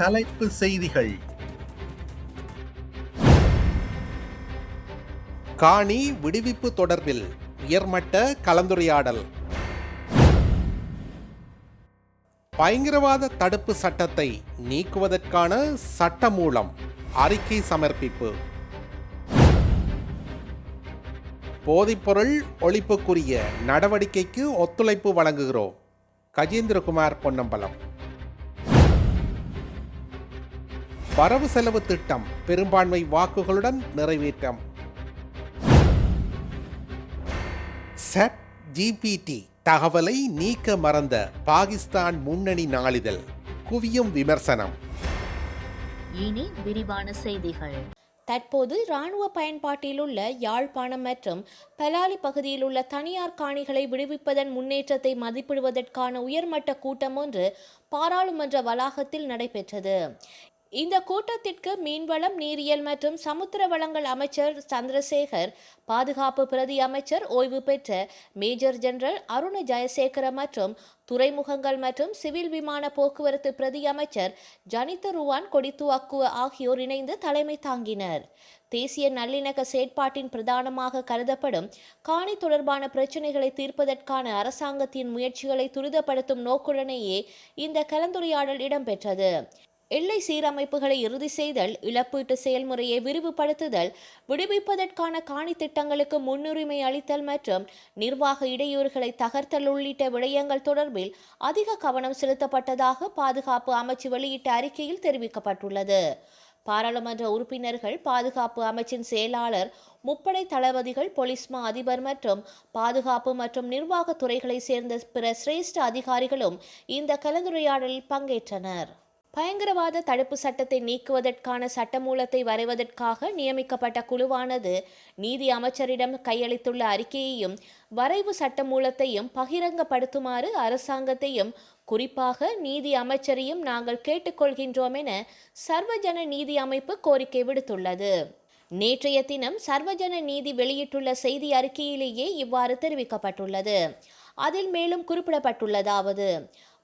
தலைப்பு செய்திகள். காணி விடுவிப்பு தொடர்பில் உயர்மட்ட கலந்துரையாடல். பயங்கரவாத தடுப்பு சட்டத்தை நீக்குவதற்கான சட்டமூலம் அறிக்கை சமர்ப்பிப்பு. போதைப்பொருள் ஒழிப்புக்குரிய நடவடிக்கைக்கு ஒத்துழைப்பு வழங்குகிறோம். கஜேந்திரகுமார் பொன்னம்பலம். வரவு செலவு திட்டம் பெரும்பான்மை வாக்குகளுடன் நிறைவேற்றம். செட் ஜிபிடி தகவலை நீக்க மறந்த பாகிஸ்தான் முன்னணி நாளிதழ் குவியும் விமர்சனம். இனி விரிவான செய்திகள். தற்போது இராணுவ பயன்பாட்டில் உள்ள யாழ்ப்பாணம் மற்றும் பலாலி பகுதியில் உள்ள தனியார் காணிகளை விடுவிப்பதன் முன்னேற்றத்தை மதிப்பிடுவதற்கான உயர்மட்ட கூட்டம் ஒன்று பாராளுமன்ற வளாகத்தில் நடைபெற்றது. இந்த கூட்டத்திற்கு மீன்வளம் நீரியல் மற்றும் சமுத்திர வளங்கள் அமைச்சர் சந்திரசேகர் பாதுகாப்பு பிரதி அமைச்சர் ஓய்வு பெற்ற மேஜர் ஜெனரல் அருண ஜெயசேகர மற்றும் துறைமுகங்கள் மற்றும் சிவில் விமான போக்குவரத்து பிரதி அமைச்சர் ஜனித ருவான் கொடித்துவாக்குவ ஆகியோர் இணைந்து தலைமை தாங்கினர். தேசிய நல்லிணக்க செயற்பாட்டின் பிரதானமாக கருதப்படும் காணி தொடர்பான பிரச்சினைகளை தீர்ப்பதற்கான அரசாங்கத்தின் முயற்சிகளை துரிதப்படுத்தும் நோக்குடனேயே இந்த கலந்துரையாடல் இடம்பெற்றது. எல்லை சீரமைப்புகளை இறுதி செய்தல் இழப்பீட்டு செயல்முறையை விரிவுபடுத்துதல் விடுவிப்பதற்கான காணி திட்டங்களுக்கு முன்னுரிமை அளித்தல் மற்றும் நிர்வாக இடையூறுகளை தகர்த்தல் உள்ளிட்ட விடயங்கள் தொடர்பில் அதிக கவனம் செலுத்தப்பட்டதாக பாதுகாப்பு அமைச்சு வெளியிட்ட அறிக்கையில் தெரிவிக்கப்பட்டுள்ளது. பாராளுமன்ற உறுப்பினர்கள் பாதுகாப்பு அமைச்சின் செயலாளர் முப்படை தளபதிகள் பொலிஸ்மா அதிபர் மற்றும் பாதுகாப்பு மற்றும் நிர்வாக துறைகளைச் சேர்ந்த பிற சிரேஷ்ட அதிகாரிகளும் இந்த கலந்துரையாடலில் பங்கேற்றனர். பயங்கரவாத தடுப்பு சட்டத்தை நீக்குவதற்கான சட்டமூலத்தை வரைவதற்காக நியமிக்கப்பட்ட குழுவானது நீதி அமைச்சரிடம் கையளித்துள்ள அறிக்கையையும் வரைவு சட்டமூலத்தையும் பகிரங்கப்படுத்துமாறு அரசாங்கத்தையும் குறிப்பாக நீதி அமைச்சரையும் நாங்கள் கேட்டுக்கொள்கின்றோம் என சர்வஜன நீதி அமைப்பு கோரிக்கை விடுத்துள்ளது. நேற்றைய தினம் சர்வஜன நீதி வெளியிட்டுள்ள செய்தி அறிக்கையிலேயே இவ்வாறு தெரிவிக்கப்பட்டுள்ளது. அதில் மேலும் குறிப்பிடப்பட்டுள்ளதாவது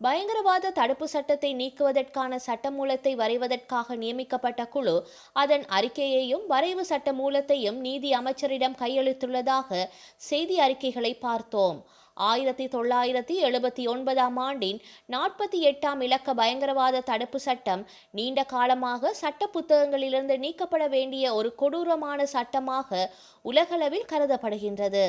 பயங்கரவாத தடுப்பு சட்டத்தை நீக்குவதற்கான சட்டமூலத்தை வரைவதற்காக நியமிக்கப்பட்ட குழு அதன் அறிக்கையையும் வரைவு சட்ட மூலத்தையும் நீதி அமைச்சரிடம் கையளித்துள்ளதாக செய்தி அறிக்கைகளை பார்த்தோம். ஆயிரத்தி தொள்ளாயிரத்தி எழுபத்தி ஒன்பதாம் ஆண்டின் நாற்பத்தி எட்டாம் இலக்க பயங்கரவாத தடுப்பு சட்டம் நீண்ட காலமாக சட்ட புத்தகங்களிலிருந்து நீக்கப்பட வேண்டிய ஒரு கொடூரமான சட்டமாக உலகளவில் கருதப்படுகின்றது.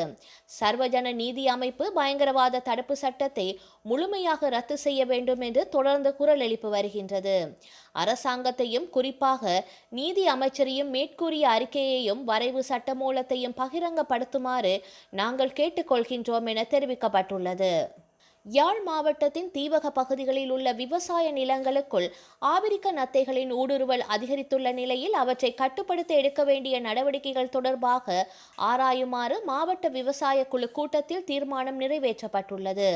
சர்வஜன நீதி அமைப்பு பயங்கரவாத தடுப்பு சட்டத்தை முழுமையாக ரத்து செய்ய வேண்டும் என்று தொடர்ந்து குரல் எழுப்பி வருகின்றது. அரசாங்கத்தையும் குறிப்பாக நீதி அமைச்சரையும் மேற்கூறிய அறிக்கையையும் வரைவு சட்டமூலத்தையும் பகிரங்கப்படுத்துமாறு நாங்கள் கேட்டுக்கொள்கின்றோம் என தெரிவிக்கப்பட்டுள்ளது. யாழ் மாவட்டத்தின் தீவக பகுதிகளில் உள்ள விவசாய நிலங்களுக்குள் ஆபிரிக்க நத்தைகளின் ஊடுருவல் அதிகரித்துள்ள நிலையில் அவற்றை கட்டுப்படுத்த எடுக்க வேண்டிய நடவடிக்கைகள் தொடர்பாக ஆராயுமாறு மாவட்ட விவசாய குழு கூட்டத்தில் தீர்மானம் நிறைவேற்றப்பட்டுள்ளது.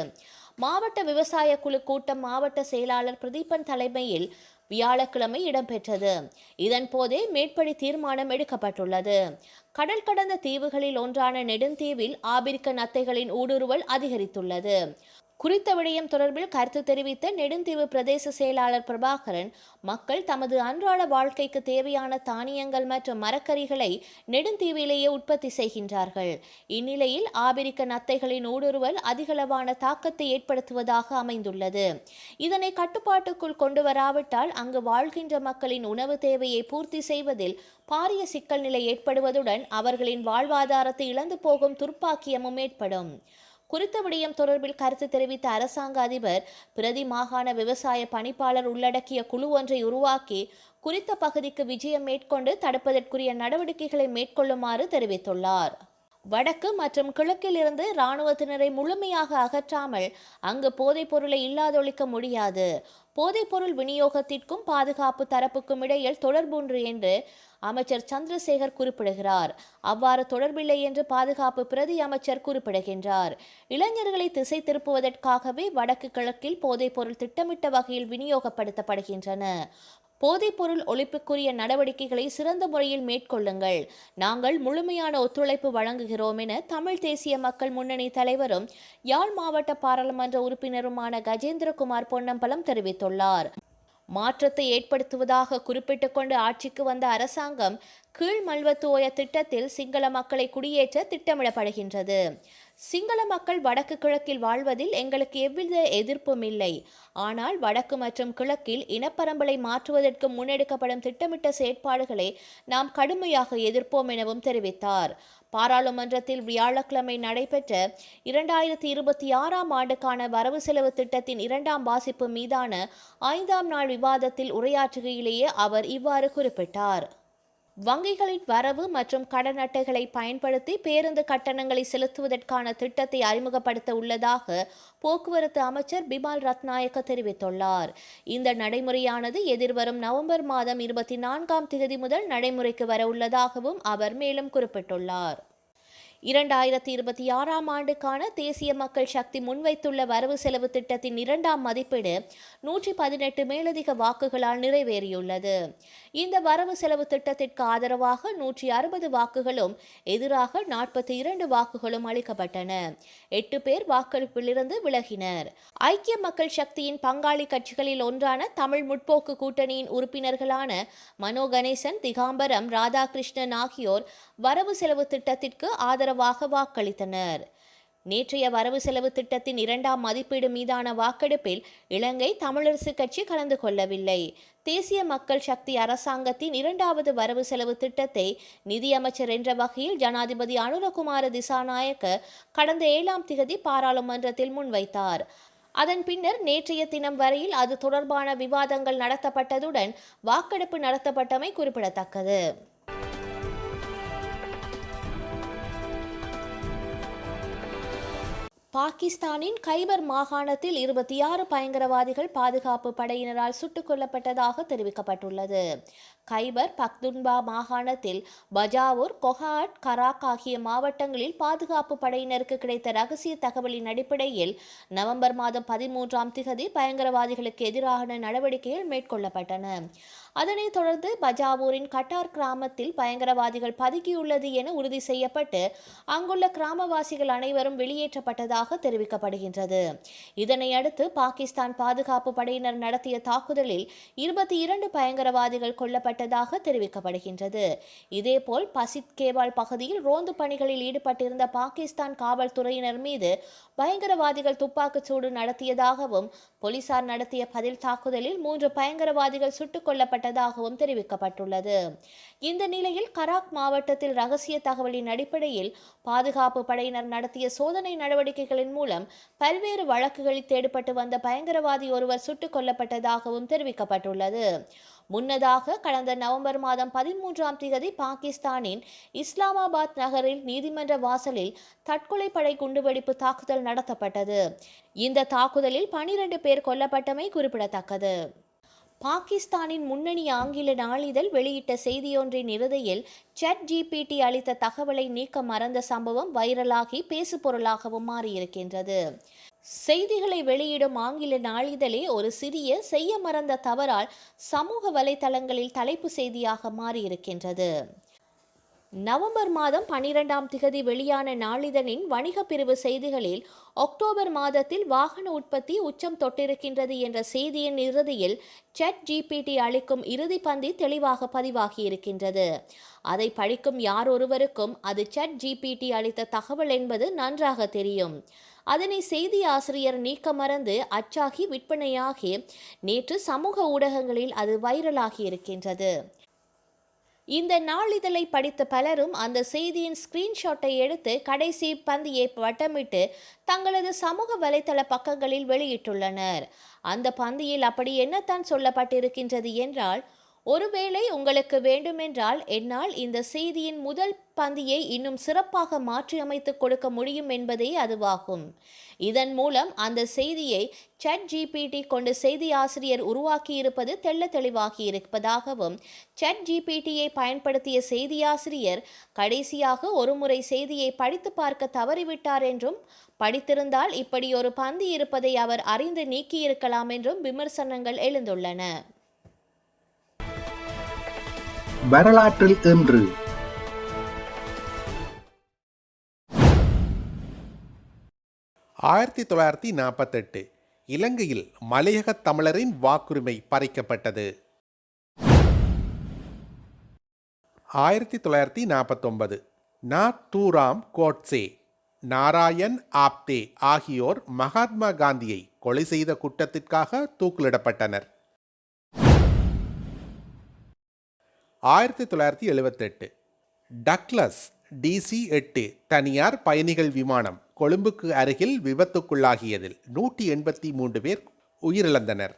மாவட்ட விவசாய குழு கூட்டம் மாவட்ட செயலாளர் பிரதீபன் தலைமையில் வியாழக்கிழமை இடம்பெற்றது. இதன் போதே மேற்படி தீர்மானம் எடுக்கப்பட்டுள்ளது. கடல் கடந்த தீவுகளில் ஒன்றான நெடுந்தீவில் ஆபிரிக்க நத்தைகளின் ஊடுருவல் அதிகரித்துள்ளது. குறித்த விடயம் தொடர்பில் கருத்து தெரிவித்த நெடுந்தீவு பிரதேச செயலாளர் பிரபாகரன் மக்கள் தமது அன்றாட வாழ்க்கைக்கு தேவையான தானியங்கள் மற்றும் மரக்கறிகளை நெடுந்தீவிலேயே உற்பத்தி செய்கின்றார்கள். இந்நிலையில் ஆபிரிக்க நத்தைகளின் ஊடுருவல் அதிகளவான தாக்கத்தை ஏற்படுத்துவதாக அமைந்துள்ளது. இதனை கட்டுப்பாட்டுக்குள் கொண்டு வராவிட்டால் அங்கு வாழ்கின்ற மக்களின் உணவு தேவையை பூர்த்தி செய்வதில் பாரிய சிக்கல் நிலை ஏற்படுவதுடன் அவர்களின் வாழ்வாதாரத்தை இழந்து போகும் துர்ப்பாக்கியமும் ஏற்படும். குறித்த விடயம் தொடர்பில் கருத்து தெரிவித்த அரசாங்க அதிபர் பிரதி மாகாண விவசாய பணிப்பாளர் உள்ளடக்கிய குழு ஒன்றை உருவாக்கி குறித்த பகுதிக்கு விஜயம் மேற்கொண்டு தடுப்பதற்குரிய நடவடிக்கைகளை மேற்கொள்ளுமாறு தெரிவித்துள்ளார். வடக்கு மற்றும் கிழக்கிலிருந்து இராணுவத்தினரை முழுமையாக அகற்றாமல் அங்கு போதைப் பொருளை இல்லாதொழிக்க முடியாது. போதைப்பொருள் விநியோகத்திற்கும் பாதுகாப்பு தரப்புக்கும் இடையில் தொடர்புண்டு என்று அமைச்சர் சந்திரசேகர் குறிப்பிடுகிறார். அவ்வாறு தொடர்பில்லை என்று பாதுகாப்பு பிரதி அமைச்சர் குறிப்பிடுகின்றார். இளைஞர்களை திசை திருப்புவதற்காகவே வடக்கு கிழக்கில் போதைப்பொருள் திட்டமிட்ட வகையில் விநியோகப்படுத்தப்படுகின்றன. போதைப்பொருள் ஒழிப்புக்குரிய நடவடிக்கைகளை சிறந்த முறையில் மேற்கொள்ளுங்கள். நாங்கள் முழுமையான ஒத்துழைப்பு வழங்குகிறோம் என தமிழ் தேசிய மக்கள் முன்னணி தலைவரும் யாழ் மாவட்ட பாராளுமன்ற உறுப்பினருமான கஜேந்திரகுமார் பொன்னம்பலம் தெரிவித்துள்ளார். மாற்றத்தை ஏற்படுத்துவதாக குறிப்பிட்டு கொண்டு ஆட்சிக்கு வந்த அரசாங்கம் கீழ் மல்வத்துவோய திட்டத்தில் சிங்கள மக்களை குடியேற்ற திட்டமிடப்படுகின்றது. சிங்கள மக்கள் வடக்கு கிழக்கில் வாழ்வதில் எங்களுக்கு எவ்வித எதிர்ப்பும் இல்லை. ஆனால் வடக்கு மற்றும் கிழக்கில் இனப்பரம்பலை மாற்றுவதற்கு முன்னெடுக்கப்படும் திட்டமிட்ட செயற்பாடுகளை நாம் கடுமையாக எதிர்ப்போம் எனவும் தெரிவித்தார். பாராளுமன்றத்தில் வியாழக்கிழமை நடைபெற்ற இரண்டாயிரத்தி இருபத்தி ஆறாம் ஆண்டுக்கான வரவு செலவு திட்டத்தின் இரண்டாம் வாசிப்பு மீதான ஐந்தாம் நாள் விவாதத்தில் உரையாற்றுகையிலேயே அவர் இவ்வாறு குறிப்பிட்டார். வங்கிகளின் வரவு மற்றும் கடன் அட்டைகளை பயன்படுத்தி பேருந்து கட்டணங்களை செலுத்துவதற்கான திட்டத்தை அறிமுகப்படுத்த உள்ளதாக போக்குவரத்து அமைச்சர் பிமால் ரத்நாயக்க தெரிவித்துள்ளார். இந்த நடைமுறையானது எதிர்வரும் நவம்பர் மாதம் இருபத்தி நான்காம் தேதி முதல் நடைமுறைக்கு வர உள்ளதாகவும் அவர் மேலும் குறிப்பிட்டுள்ளார். இரண்டாயிரத்தி இருபத்தி ஆறாம் ஆண்டுக்கான தேசிய மக்கள் சக்தி முன்வைத்துள்ள வரவு செலவு திட்டத்தின் இரண்டாம் மதிப்பீடு நூற்றி பதினெட்டு மேலதிக வாக்குகளால் நிறைவேறியுள்ளது. இந்த வரவு செலவு திட்டத்திற்கு ஆதரவாக நூற்றி அறுபது வாக்குகளும் எதிராக நாற்பத்தி இரண்டு வாக்குகளும் அளிக்கப்பட்டன. எட்டு பேர் வாக்கெடுப்பிலிருந்து விலகினர். ஐக்கிய மக்கள் சக்தியின் பங்காளி கட்சிகளில் ஒன்றான தமிழ் முற்போக்கு கூட்டணியின் உறுப்பினர்களான மனோ கணேசன் திகாம்பரம் ராதாகிருஷ்ணன் ஆகியோர் வரவு செலவு திட்டத்திற்கு ஆதரவாக வாக்களித்தனர். நேற்றைய வரவு செலவு திட்டத்தின் இரண்டாம் மதிப்பீடு மீதான வாக்கெடுப்பில் இலங்கை தமிழரசுக் கட்சி கலந்து கொள்ளவில்லை. தேசிய மக்கள் சக்தி அரசாங்கத்தின் இரண்டாவது வரவு செலவு திட்டத்தை நிதியமைச்சர் என்ற வகையில் ஜனாதிபதி அனுரகுமார திசாநாயக்க கடந்த ஏழாம் திகதி பாராளுமன்றத்தில் முன்வைத்தார். அதன் பின்னர் நேற்றைய தினம் வரையில் அது தொடர்பான விவாதங்கள் நடத்தப்பட்டதுடன் வாக்கெடுப்பு நடத்தப்பட்டமை குறிப்பிடத்தக்கது. பாகிஸ்தானின் கைபர் மாகாணத்தில் இருபத்தி ஆறு பயங்கரவாதிகள் பாதுகாப்பு படையினரால் சுட்டுக் கொல்லப்பட்டதாக தெரிவிக்கப்பட்டுள்ளது. கைபர் பக்துன்பா மாகாணத்தில் பஜாவூர் கொஹாட் கராக் ஆகிய மாவட்டங்களில் பாதுகாப்பு படையினருக்கு கிடைத்த ரகசிய தகவலின் அடிப்படையில் நவம்பர் மாதம் பதிமூன்றாம் திகதி பயங்கரவாதிகளுக்கு எதிரான நடவடிக்கைகள் மேற்கொள்ளப்பட்டன. அதனைத் தொடர்ந்து பஜாவூரின் கட்டார் கிராமத்தில் பயங்கரவாதிகள் பதுக்கியுள்ளது என உறுதி செய்யப்பட்டு அங்குள்ள கிராமவாசிகள் அனைவரும் வெளியேற்றப்பட்டதாக தெரிவிக்கப்படுகின்றது. இதனையடுத்து பாகிஸ்தான் பாதுகாப்பு படையினர் நடத்திய தாக்குதலில் இருபத்தி இரண்டு பயங்கரவாதிகள் கொல்லப்பட்ட கொல்லப்பட்டதாக தெரிவிக்கப்படுகின்றது. இதேபோல் பசித் கேவால் பகுதியில் ரோந்து பணிகளில் ஈடுபட்டிருந்த பாகிஸ்தான் காவல்துறையினர் மீது பயங்கரவாதிகள் துப்பாக்கிச் சூடு நடத்தியதாகவும் போலீசார் நடத்திய பதில் தாக்குதலில் மூன்று பயங்கரவாதிகள் சுட்டுக் கொல்லப்பட்டதாகவும் தெரிவிக்கப்பட்டுள்ளது. இந்த நிலையில் கராக் மாவட்டத்தில் ரகசிய தகவலின் அடிப்படையில் பாதுகாப்பு படையினர் நடத்திய சோதனை நடவடிக்கைகளின் மூலம் பல்வேறு வழக்குகளில் தேடுபட்டு வந்த பயங்கரவாதி ஒருவர் சுட்டுக் கொல்லப்பட்டதாகவும் தெரிவிக்கப்பட்டுள்ளது. முன்னதாக கடந்த நவம்பர் மாதம் பதிமூன்றாம் தேதி பாகிஸ்தானின் இஸ்லாமாபாத் நகரில் நீதிமன்ற வாசலில் தற்கொலை படை குண்டுவெடிப்பு தாக்குதல் நடத்தப்பட்டது. இந்த தாக்குதலில் பனிரெண்டு பேர் கொல்லப்பட்டமை குறிப்பிடத்தக்கது. பாகிஸ்தானின் முன்னணி ஆங்கில நாளிதழ் வெளியிட்ட செய்தியொன்றின் இறுதியில் சட் ஜிபிடி அளித்த தகவலை நீக்க மறந்த சம்பவம் வைரலாகி பேசுபொருளாகவும் மாறியிருக்கின்றது. செய்திகளை வெளியிடும் ஆங்கில நாளிதழே ஒரு சிறிய செய்ய மறந்த தவறால் சமூக வலைதளங்களில் தலைப்பு செய்தியாக மாறியிருக்கின்றது. நவம்பர் மாதம் பனிரெண்டாம் திகதி வெளியான நாளிதழின் வணிக பிரிவு செய்திகளில் அக்டோபர் மாதத்தில் வாகன உற்பத்தி உச்சம் தொட்டிருக்கின்றது என்ற செய்தியின் இறுதியில் செட் ஜிபிடி அளிக்கும் இறுதி பந்தி தெளிவாக பதிவாகியிருக்கின்றது. அதை படிக்கும் யார் ஒருவருக்கும் அது செட் ஜிபிடி அளித்த தகவல் என்பது நன்றாக தெரியும். அதனை செய்தி ஆசிரியர் நீக்க மறந்து அச்சாகி விற்பனையாகி நேற்று சமூக ஊடகங்களில் அது வைரலாகி இருக்கின்றது. இந்த நாளிதழை படித்த பலரும் அந்த செய்தியின் ஸ்கிரீன்ஷாட்டை எடுத்து கடைசி பந்தியை வட்டமிட்டு தங்களது சமூக வலைதள பக்கங்களில் வெளியிட்டுள்ளனர். அந்த பந்தியில் அப்படி என்னத்தான் சொல்லப்பட்டிருக்கின்றது என்றால் ஒருவேளை உங்களுக்கு வேண்டுமென்றால் என்னால் இந்த செய்தியின் முதல் பந்தியை இன்னும் சிறப்பாக மாற்றியமைத்து கொடுக்க முடியும் என்பதே அதுவாகும். இதன் மூலம் அந்த செய்தியை சட் ஜிபிடி கொண்டு செய்தி ஆசிரியர் உருவாக்கியிருப்பது தெள்ள தெளிவாகி இருப்பதாகவும் சட் ஜிபிடியை பயன்படுத்திய செய்தியாசிரியர் கடைசியாக ஒருமுறை செய்தியை படித்து பார்க்க தவறிவிட்டார் என்றும் படித்திருந்தால் இப்படி ஒரு பந்தி இருப்பதை அவர் அறிந்து நீக்கியிருக்கலாம் என்றும் விமர்சனங்கள் எழுந்துள்ளன. வரலாற்றில் இன்று. ஆயிரத்தி தொள்ளாயிரத்தி நாற்பத்தெட்டு இலங்கையில் மலையக தமிழரின் வாக்குரிமை பறிக்கப்பட்டது. ஆயிரத்தி தொள்ளாயிரத்தி நாற்பத்தொன்பது நா தூராம் கோட்சே நாராயண் ஆப்தே ஆகியோர் மகாத்மா காந்தியை கொலை செய்த குற்றத்திற்காக தூக்கிலிடப்பட்டனர். ஆயிரத்தி தொள்ளாயிரத்தி எழுபத்தெட்டு டக்ளஸ் டிசி எட்டு தனியார் பயணிகள் விமானம் கொழும்புக்கு அருகில் விபத்துக்குள்ளாகியதில் நூற்றி எண்பத்தி மூன்று பேர் உயிரிழந்தனர்.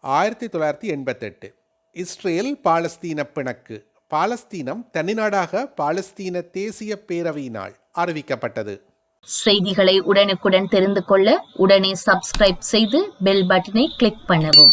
ஆயிரத்தி தொள்ளாயிரத்தி எண்பத்தெட்டு. இஸ்ரேல் பாலஸ்தீன பிணக்கு. பாலஸ்தீனம் தனிநாடாக பாலஸ்தீன தேசிய பேரவையினால் அறிவிக்கப்பட்டது. செய்திகளை உடனுக்குடன் தெரிந்து கொள்ள உடனே சப்ஸ்கிரைப் செய்து பெல் பட்டனை கிளிக் பண்ணவும்.